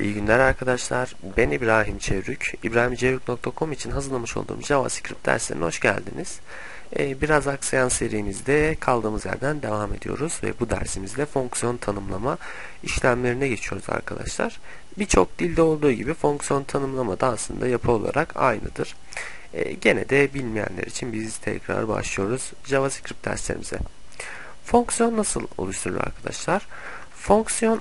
İyi günler arkadaşlar. Ben İbrahim Çevrük. İbrahimçevrük.com için hazırlamış olduğum JavaScript derslerine hoş geldiniz. Ee, biraz aksayan serimizde kaldığımız yerden devam ediyoruz ve bu dersimizde fonksiyon tanımlama işlemlerine geçiyoruz arkadaşlar. Birçok dilde olduğu gibi fonksiyon tanımlama da aslında yapı olarak aynıdır. Ee, gene de bilmeyenler için biz tekrar başlıyoruz JavaScript derslerimize. Fonksiyon nasıl oluşturulur arkadaşlar? Fonksiyon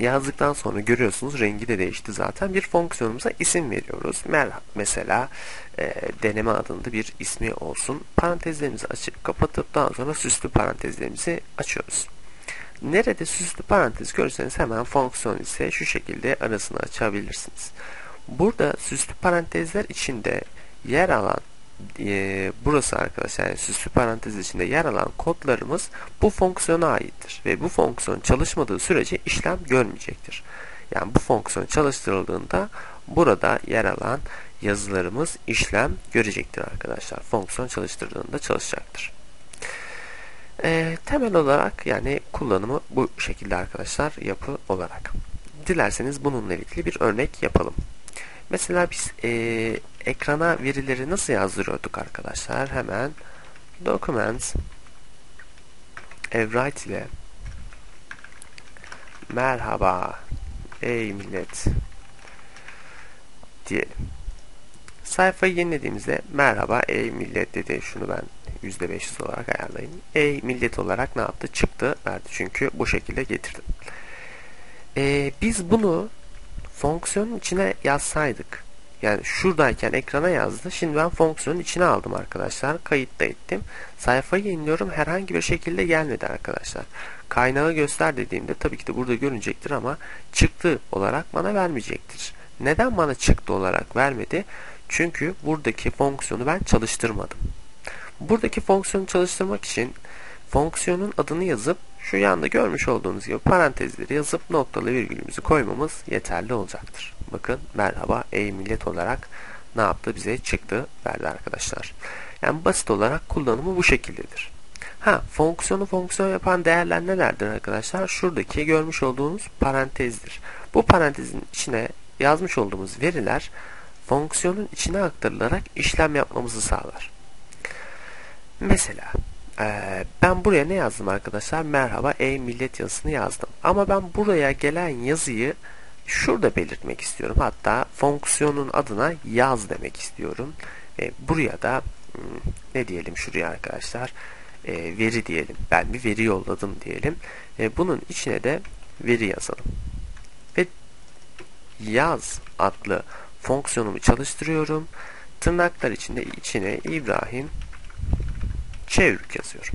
yazdıktan sonra görüyorsunuz rengi de değişti zaten. Bir fonksiyonumuza isim veriyoruz. Mesela e, deneme adında bir ismi olsun. Parantezlerimizi açıp kapatıp daha sonra süslü parantezlerimizi açıyoruz. Nerede süslü parantez görürseniz hemen fonksiyon ise şu şekilde arasını açabilirsiniz. Burada süslü parantezler içinde yer alan e, burası arkadaşlar yani süslü parantez içinde yer alan kodlarımız bu fonksiyona aittir ve bu fonksiyon çalışmadığı sürece işlem görmeyecektir. Yani bu fonksiyon çalıştırıldığında burada yer alan yazılarımız işlem görecektir arkadaşlar. Fonksiyon çalıştırdığında çalışacaktır. E, temel olarak yani kullanımı bu şekilde arkadaşlar yapı olarak. Dilerseniz bununla ilgili bir örnek yapalım. Mesela biz e, ekrana verileri nasıl yazdırıyorduk arkadaşlar? Hemen Documents Evwrite ile Merhaba ey millet diyelim. Sayfayı yenilediğimizde merhaba ey millet dedi. Şunu ben %500 olarak ayarlayayım. Ey millet olarak ne yaptı? Çıktı verdi. Çünkü bu şekilde getirdim. Ee, biz bunu fonksiyonun içine yazsaydık yani şuradayken ekrana yazdı. Şimdi ben fonksiyonun içine aldım arkadaşlar. Kayıt da ettim. Sayfayı yeniliyorum. Herhangi bir şekilde gelmedi arkadaşlar. Kaynağı göster dediğimde tabii ki de burada görünecektir ama çıktı olarak bana vermeyecektir. Neden bana çıktı olarak vermedi? Çünkü buradaki fonksiyonu ben çalıştırmadım. Buradaki fonksiyonu çalıştırmak için fonksiyonun adını yazıp şu yanda görmüş olduğunuz gibi parantezleri yazıp noktalı virgülümüzü koymamız yeterli olacaktır. Bakın merhaba ey millet olarak ne yaptı bize çıktı verdi arkadaşlar. Yani basit olarak kullanımı bu şekildedir. Ha fonksiyonu fonksiyon yapan değerler nelerdir arkadaşlar? Şuradaki görmüş olduğunuz parantezdir. Bu parantezin içine yazmış olduğumuz veriler fonksiyonun içine aktarılarak işlem yapmamızı sağlar. Mesela ee, ben buraya ne yazdım arkadaşlar? Merhaba ey millet yazısını yazdım. Ama ben buraya gelen yazıyı şurada belirtmek istiyorum. Hatta fonksiyonun adına yaz demek istiyorum. E, buraya da hmm, ne diyelim şuraya arkadaşlar e, veri diyelim. Ben bir veri yolladım diyelim. Bunun içine de veri yazalım. Ve yaz adlı fonksiyonumu çalıştırıyorum. Tırnaklar içinde içine İbrahim Çevrük yazıyorum.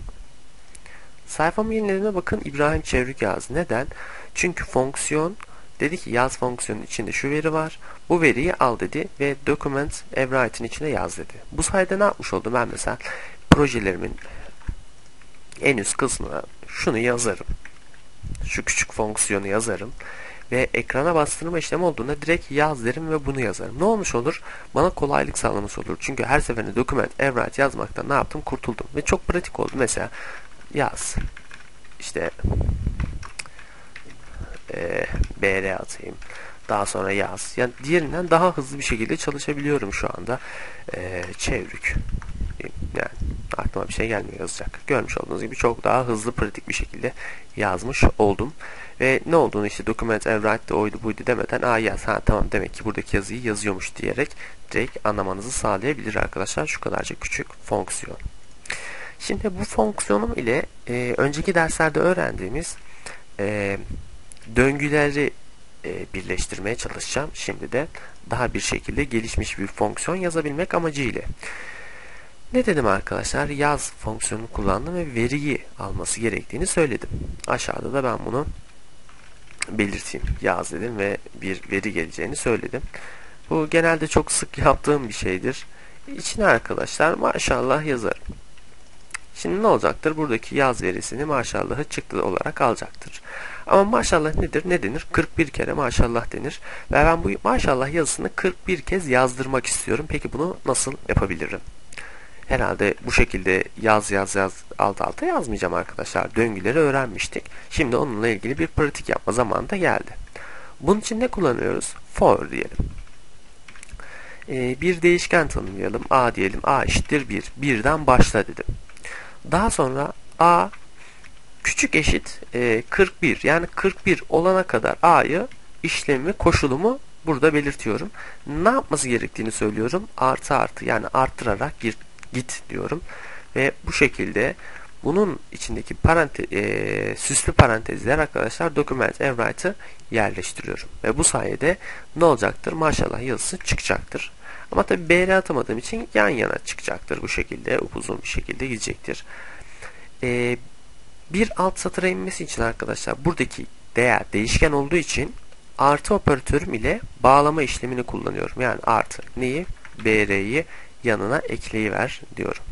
Sayfamın yenilerine bakın İbrahim Çevrük yazdı. Neden? Çünkü fonksiyon dedi ki yaz fonksiyonun içinde şu veri var. Bu veriyi al dedi ve document Evwrite'in içine yaz dedi. Bu sayede ne yapmış oldum? Ben mesela projelerimin en üst kısmına şunu yazarım. Şu küçük fonksiyonu yazarım ve ekrana bastırma işlemi olduğunda direkt yaz derim ve bunu yazarım. Ne olmuş olur? Bana kolaylık sağlamış olur. Çünkü her seferinde document Evwrite yazmaktan ne yaptım? Kurtuldum. Ve çok pratik oldu. Mesela yaz. İşte e, BR atayım. Daha sonra yaz. Yani diğerinden daha hızlı bir şekilde çalışabiliyorum şu anda. E, çevrük. Aklıma bir şey gelmiyor yazacak. Görmüş olduğunuz gibi çok daha hızlı pratik bir şekilde yazmış oldum. Ve ne olduğunu işte document and write de oydu buydu demeden aa yaz ha tamam demek ki buradaki yazıyı yazıyormuş diyerek direkt anlamanızı sağlayabilir arkadaşlar. Şu kadarcık küçük fonksiyon. Şimdi bu fonksiyonum ile e, önceki derslerde öğrendiğimiz e, döngüleri e, birleştirmeye çalışacağım. Şimdi de daha bir şekilde gelişmiş bir fonksiyon yazabilmek amacıyla. Ne dedim arkadaşlar? Yaz fonksiyonunu kullandım ve veriyi alması gerektiğini söyledim. Aşağıda da ben bunu belirteyim. Yaz dedim ve bir veri geleceğini söyledim. Bu genelde çok sık yaptığım bir şeydir. İçine arkadaşlar maşallah yazarım. Şimdi ne olacaktır? Buradaki yaz verisini maşallahı çıktı olarak alacaktır. Ama maşallah nedir? Ne denir? 41 kere maşallah denir. Ve ben bu maşallah yazısını 41 kez yazdırmak istiyorum. Peki bunu nasıl yapabilirim? Herhalde bu şekilde yaz yaz yaz alt alta yazmayacağım arkadaşlar. Döngüleri öğrenmiştik. Şimdi onunla ilgili bir pratik yapma zamanı da geldi. Bunun için ne kullanıyoruz? For diyelim. Ee, bir değişken tanımlayalım. A diyelim. A eşittir 1. 1'den başla dedim. Daha sonra A küçük eşit e, 41. Yani 41 olana kadar A'yı işlemi, koşulumu burada belirtiyorum. Ne yapması gerektiğini söylüyorum. Artı artı yani arttırarak git diyorum. Ve bu şekilde bunun içindeki parante, e, süslü parantezler arkadaşlar document everwrite'ı yerleştiriyorum. Ve bu sayede ne olacaktır? Maşallah yazısı çıkacaktır. Ama tabi BR atamadığım için yan yana çıkacaktır. Bu şekilde upuzun bir şekilde gidecektir. E, bir alt satıra inmesi için arkadaşlar buradaki değer değişken olduğu için artı operatörüm ile bağlama işlemini kullanıyorum. Yani artı neyi? BR'yi yanına ekleyiver diyorum.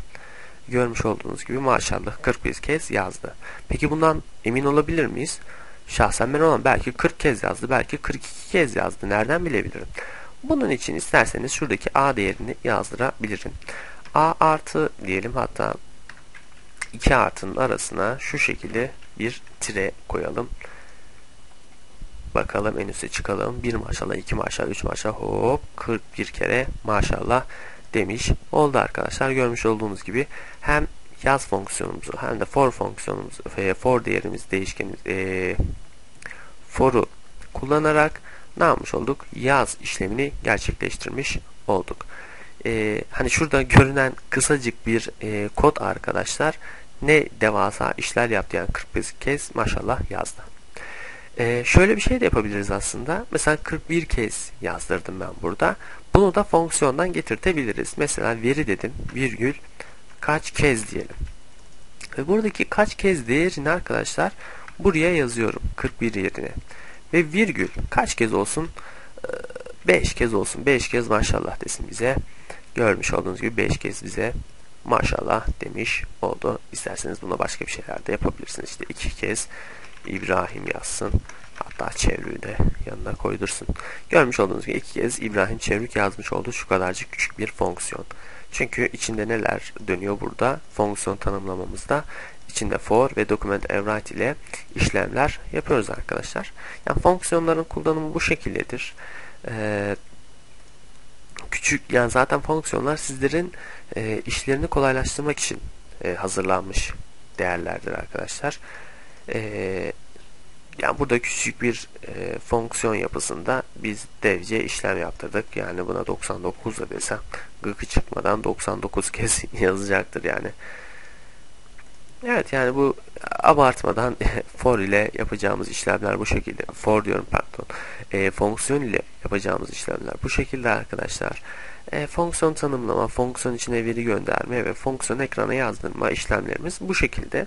Görmüş olduğunuz gibi maşallah 41 kez yazdı. Peki bundan emin olabilir miyiz? Şahsen ben olan belki 40 kez yazdı, belki 42 kez yazdı. Nereden bilebilirim? Bunun için isterseniz şuradaki A değerini yazdırabilirim. A artı diyelim hatta 2 artının arasına şu şekilde bir tire koyalım. Bakalım en üste çıkalım. 1 maşallah, 2 maşallah, 3 maşallah hop 41 kere maşallah demiş oldu arkadaşlar. Görmüş olduğunuz gibi hem yaz fonksiyonumuzu hem de for fonksiyonumuzu e, for değerimiz değişkenimiz e, for'u kullanarak ne yapmış olduk? Yaz işlemini gerçekleştirmiş olduk. E, hani şurada görünen kısacık bir e, kod arkadaşlar ne devasa işler yaptı yani 41 kez maşallah yazdı. Ee, şöyle bir şey de yapabiliriz aslında. Mesela 41 kez yazdırdım ben burada. Bunu da fonksiyondan getirtebiliriz. Mesela veri dedim virgül kaç kez diyelim. Ve buradaki kaç kez değerini arkadaşlar buraya yazıyorum 41 yerine. Ve virgül kaç kez olsun 5 kez olsun 5 kez maşallah desin bize. Görmüş olduğunuz gibi 5 kez bize maşallah demiş oldu. İsterseniz buna başka bir şeyler de yapabilirsiniz. İşte 2 kez İbrahim yazsın. Hatta çevrüğü de yanına koydursun. Görmüş olduğunuz gibi iki kez İbrahim çevrük yazmış oldu. Şu kadarcık küçük bir fonksiyon. Çünkü içinde neler dönüyor burada? Fonksiyon tanımlamamızda içinde for ve document everwrite ile işlemler yapıyoruz arkadaşlar. Yani fonksiyonların kullanımı bu şekildedir. Ee, küçük yani zaten fonksiyonlar sizlerin e, işlerini kolaylaştırmak için e, hazırlanmış değerlerdir arkadaşlar. E, yani burada küçük bir e, fonksiyon yapısında biz devce işlem yaptırdık. Yani buna 99 da desem gıkı çıkmadan 99 kez yazacaktır yani. Evet yani bu abartmadan for ile yapacağımız işlemler bu şekilde. For diyorum pardon. E, fonksiyon ile yapacağımız işlemler bu şekilde arkadaşlar. E, fonksiyon tanımlama, fonksiyon içine veri gönderme ve fonksiyon ekrana yazdırma işlemlerimiz bu şekilde.